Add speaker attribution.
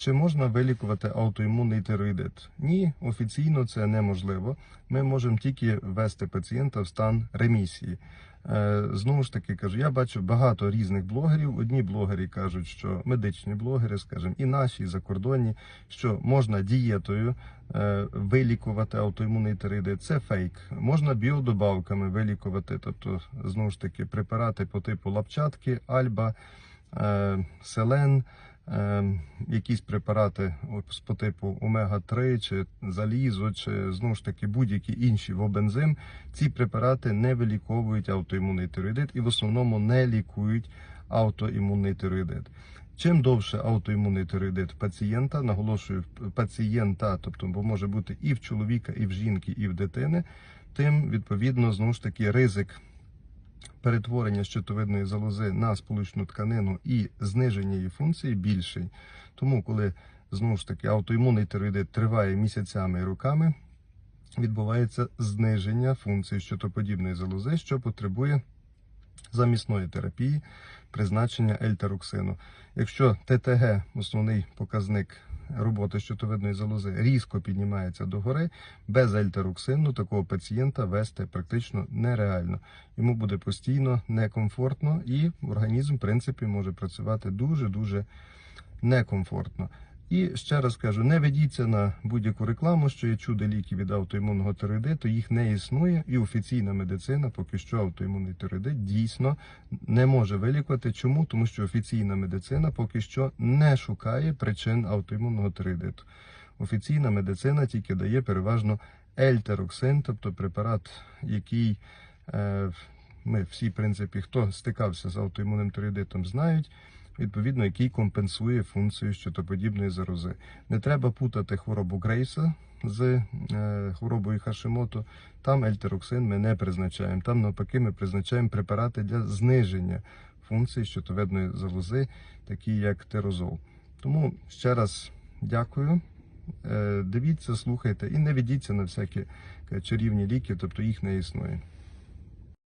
Speaker 1: Чи можна вилікувати аутоімунний тироїдит? Ні, офіційно це неможливо. Ми можемо тільки ввести пацієнта в стан ремісії. Е, Знову ж таки кажу, я бачу багато різних блогерів. Одні блогери кажуть, що медичні блогери, скажімо, і наші, і закордонні, що можна дієтою е, вилікувати аутоімунний тироїдит. Це фейк. Можна біодобавками вилікувати, тобто знову ж таки препарати по типу лапчатки, альба, е, селен. Е, Якісь препарати ось по типу омега-3 чи залізо, чи знову ж таки будь-які інші вобензим. Ці препарати не виліковують аутоімунний тироїдит і в основному не лікують аутоімунний тироїдит. Чим довше аутоімунний тироїдит пацієнта, наголошую пацієнта, тобто бо може бути і в чоловіка, і в жінки, і в дитини, тим відповідно знову ж таки ризик перетворення щитовидної залози на сполучну тканину і зниження її функції більший. Тому, коли знову ж таки аутоімунний тироїдит триває місяцями і роками, відбувається зниження функції щитоподібної залози, що потребує замісної терапії, призначення ельтероксину. Якщо ТТГ, основний показник роботи щитовидної залози, різко піднімається догори, без альтероксину такого пацієнта вести практично нереально. Йому буде постійно некомфортно і організм, в принципі, може працювати дуже-дуже некомфортно. І ще раз кажу, не ведіться на будь-яку рекламу, що є чудо ліки від аутоімунного тироїдиту, їх не існує, і офіційна медицина поки що аутоімунний тироїдит дійсно не може вилікувати. Чому? Тому що офіційна медицина поки що не шукає причин аутоімунного тироїдиту. Офіційна медицина тільки дає переважно ельтероксин, тобто препарат, який е, ми всі, в принципі, хто стикався з аутоімунним тироїдитом, знають відповідно, який компенсує функцію щитоподібної зарози. Не треба путати хворобу Грейса з е, хворобою Хашимото. Там ельтероксин ми не призначаємо. Там навпаки ми призначаємо препарати для зниження функції щитовидної залози, такі як тирозол. Тому ще раз дякую. Е, Дивіться, слухайте і не ведіться на всякі е, чарівні ліки, тобто їх не існує.